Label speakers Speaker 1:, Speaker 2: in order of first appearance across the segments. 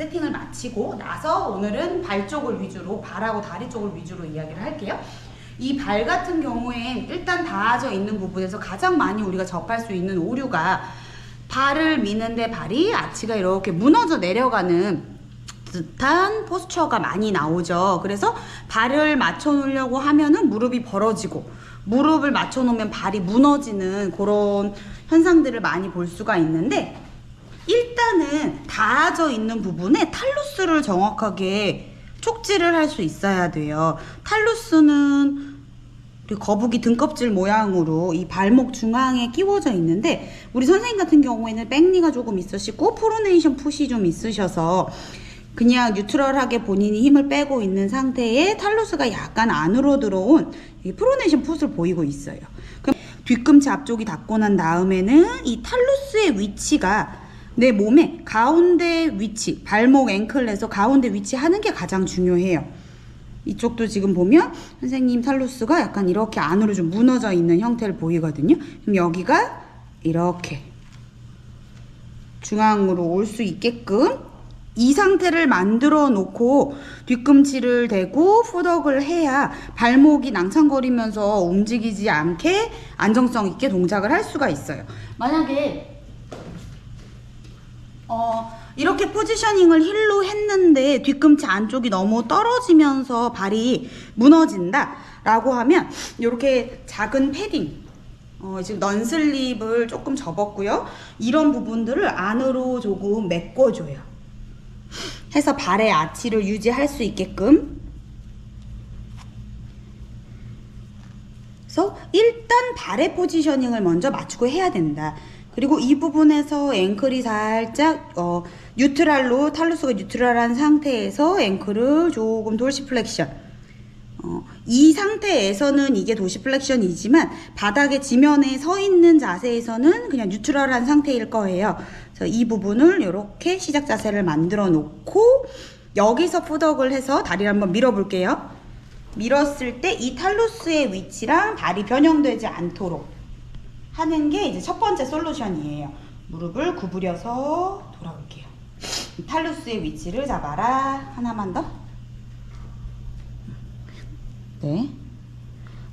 Speaker 1: 세팅을 마치고 나서 오늘은 발 쪽을 위주로 발하고 다리 쪽을 위주로 이야기를 할게요. 이 발 같은 경우엔 일단 닿아져 있는 부분에서 가장 많이 우리가 접할 수 있는 오류가 발을 미는데 발이 아치가 이렇게 무너져 내려가는 듯한 포스처가 많이 나오죠. 그래서 발을 맞춰 놓으려고 하면은 무릎이 벌어지고 무릎을 맞춰 놓으면 발이 무너지는 그런 현상들을 많이 볼 수가 있는데 일단은 닿아져 있는 부분에 탈루스를 정확하게 촉지를 할 수 있어야 돼요. 탈루스는 거북이 등껍질 모양으로 이 발목 중앙에 끼워져 있는데 우리 선생님 같은 경우에는 백니가 조금 있으시고 프로네이션 풋이 좀 있으셔서 그냥 뉴트럴하게 본인이 힘을 빼고 있는 상태에 탈루스가 약간 안으로 들어온 이 프로네이션 풋을 보이고 있어요. 그럼 뒤꿈치 앞쪽이 닿고 난 다음에는 이 탈루스의 위치가 내 몸의 가운데 위치, 발목 앵클에서 가운데 위치하는 게 가장 중요해요. 이쪽도 지금 보면 선생님 탈루스가 약간 이렇게 안으로 좀 무너져 있는 형태를 보이거든요. 그럼 여기가 이렇게 중앙으로 올 수 있게끔 이 상태를 만들어 놓고 뒤꿈치를 대고 후덕을 해야 발목이 낭창거리면서 움직이지 않게 안정성 있게 동작을 할 수가 있어요. 만약에 어, 이렇게 포지셔닝을 힐로 했는데 뒤꿈치 안쪽이 너무 떨어지면서 발이 무너진다 라고 하면 이렇게 작은 패딩 어, 지금 넌슬립을 조금 접었고요. 이런 부분들을 안으로 조금 메꿔줘요. 해서 발의 아치를 유지할 수 있게끔. 그래서 일단 발의 포지셔닝을 먼저 맞추고 해야 된다. 그리고 이 부분에서 앵클이 살짝 어, 뉴트랄로 탈루스가 뉴트랄한 상태에서 앵클을 조금 돌시플렉션 어, 이 상태에서는 이게 도시플렉션이지만 바닥에 지면에 서 있는 자세에서는 그냥 뉴트럴한 상태일 거예요. 그래서 이 부분을 이렇게 시작 자세를 만들어 놓고 여기서 푸덕을 해서 다리를 한번 밀어 볼게요. 밀었을 때 이 탈루스의 위치랑 발이 변형되지 않도록 하는 게 이제 첫 번째 솔루션이에요. 무릎을 구부려서 돌아올게요. 이 탈루스의 위치를 잡아라. 하나만 더. 네.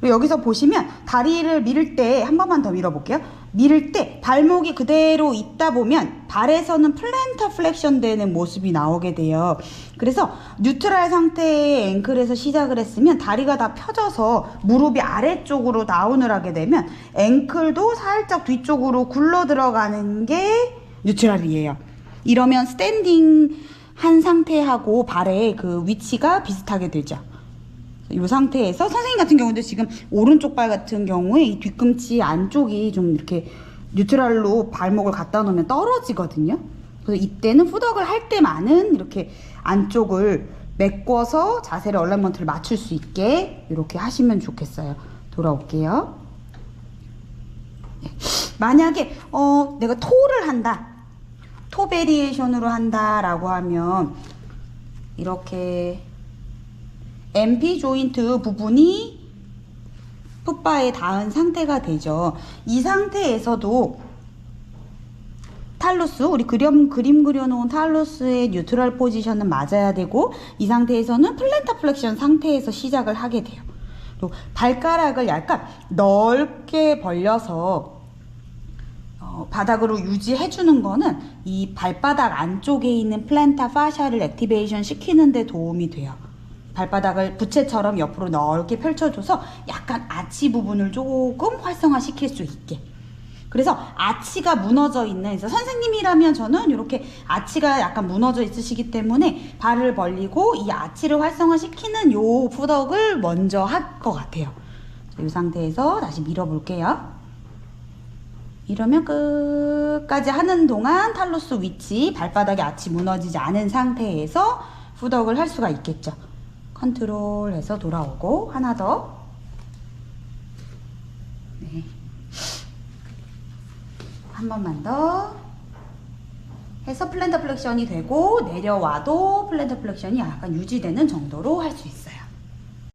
Speaker 1: 여기서 보시면 다리를 밀을 때한 번만 더 밀어볼게요. 밀을 때 발목이 그대로 있다 보면 발에서는 플랜터 플렉션 되는 모습이 나오게 돼요. 그래서 뉴트럴 상태의 앵클에서 시작을 했으면 다리가 다 펴져서 무릎이 아래쪽으로 다운을 하게 되면 앵클도 살짝 뒤쪽으로 굴러 들어가는 게 뉴트럴이에요. 이러면 스탠딩 한 상태하고 발의 그 위치가 비슷하게 되죠. 이 상태에서 선생님 같은 경우도 지금 오른쪽 발 같은 경우에 이 뒤꿈치 안쪽이 좀 이렇게 뉴트럴로 발목을 갖다 놓으면 떨어지거든요. 그래서 이때는 후덕을 할 때만은 이렇게 안쪽을 메꿔서 자세를 얼라이먼트를 맞출 수 있게 이렇게 하시면 좋겠어요. 돌아올게요. 네. 만약에 어 내가 토를 한다. 토 베리에이션으로 한다라고 하면 이렇게 MP 조인트 부분이 풋바에 닿은 상태가 되죠. 이 상태에서도 탈루스, 우리 그림, 그림 그려놓은 탈루스의 뉴트럴 포지션은 맞아야 되고, 이 상태에서는 플랜터 플렉션 상태에서 시작을 하게 돼요. 그리고 발가락을 약간 넓게 벌려서 어, 바닥으로 유지해주는 거는 이 발바닥 안쪽에 있는 플랜타 파샤를 액티베이션 시키는 데 도움이 돼요. 발바닥을 부채처럼 옆으로 넓게 펼쳐줘서 약간 아치 부분을 조금 활성화시킬 수 있게. 그래서 아치가 무너져 있는, 그래서 선생님이라면 저는 이렇게 아치가 약간 무너져 있으시기 때문에 발을 벌리고 이 아치를 활성화시키는 요 푸덕을 먼저 할 것 같아요. 이 상태에서 다시 밀어볼게요. 이러면 끝까지 하는 동안 탈로스 위치, 발바닥에 아치 무너지지 않은 상태에서 후덕을 할 수가 있겠죠. 컨트롤 해서 돌아오고 하나 더. 네. 한 번만 더. 해서 플랜터 플렉션이 되고 내려와도 플랜터 플렉션이 약간 유지되는 정도로 할 수 있어요.